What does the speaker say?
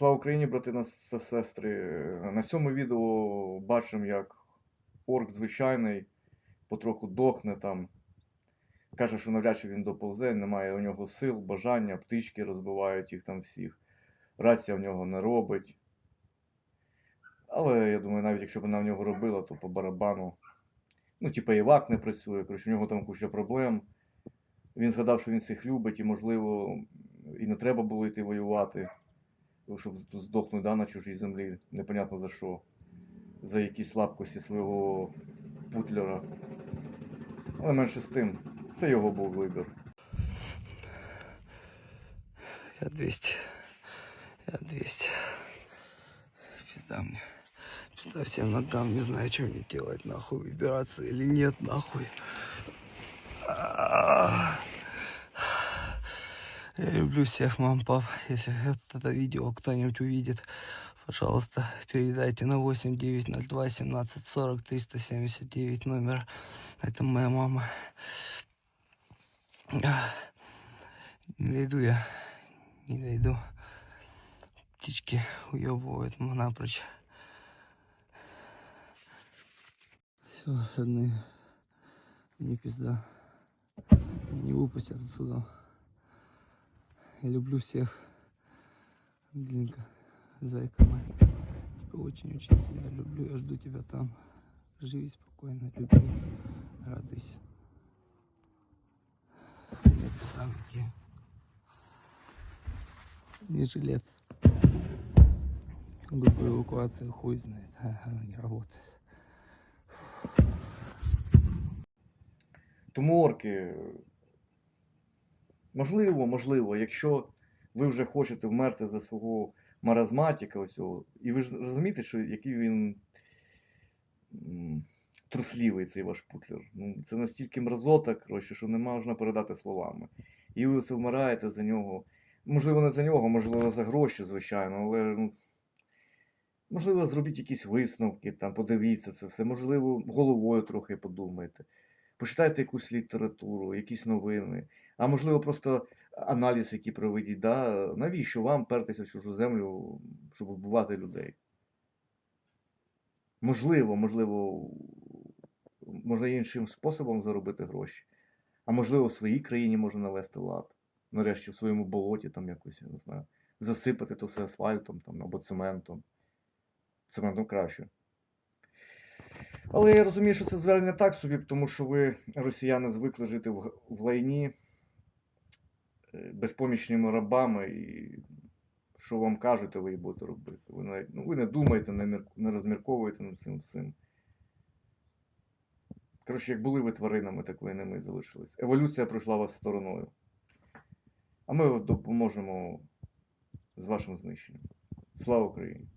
Слава Україні, брати та сестри. На цьому відео бачимо, як орк звичайний потроху дохне там. Каже, що навряд чи він доповзе, немає у нього сил, бажання, птички розбивають їх там всіх. Рація в нього не робить. Але я думаю, навіть якщо б вона в нього робила, то по барабану. Ну, типа, івак не працює, коротше, у нього там куча проблем. Він згадав, що він всіх любить, і, можливо, і не треба було йти воювати, щоб здохнути да, на чужій землі, непонятно за що, за якісь слабкості свого путлера. Але менше з тим, це його був вибір. Я 200. Я 200. Пизда мне. Пизда всем ногам, не знаю, что мне делать, нахуй, выбираться или нет, нахуй. А. Я люблю всех мам, пап. Если это, видео кто-нибудь увидит, пожалуйста, передайте на 8902 17 40 379 номер. Это моя мама. Не дойду я. Не дойду. Птички уебывают напрочь. Все, родные. Мне пизда. Не выпустят отсюда. Люблю всех. Глинка, зайка моя. Тебя очень-очень сильно люблю. Я жду тебя там. Живи спокойно, люби, радуйся. Я. Не жилец. Группа эвакуации хуй знает. Она не работает. Тому можливо, можливо, якщо ви вже хочете вмерти за свого маразматика, ось цього, і ви ж розумієте, що який він трусливий цей ваш путлер. Ну, це настільки мразота, коротше, що не можна передати словами. І ви все вмираєте за нього. Можливо, не за нього, можливо, за гроші, звичайно, але ну, можливо, зробіть якісь висновки, там, подивіться це все, можливо, головою трохи подумайте. Почитайте якусь літературу, якісь новини, а можливо, просто аналіз, який проведіть. Да? Навіщо вам пертися в чужу землю, щоб вбивати людей? Можливо, можливо, можна іншим способом заробити гроші. А можливо, в своїй країні можна навести лад. Нарешті в своєму болоті там якось, я не знаю, засипати то все асфальтом там, або цементом. Цементом краще. Але я розумію, що це звернення так собі, тому що ви, росіяни, звикли жити в, в лайні е, безпомічними рабами, і що вам кажуть, ви і будете робити. Ви, навіть, ну, ви не думаєте, не, не розмірковуєте над цим всім. Коротше, як були ви тваринами, так ви і ними залишились. Еволюція пройшла вас стороною. А ми допоможемо з вашим знищенням. Слава Україні!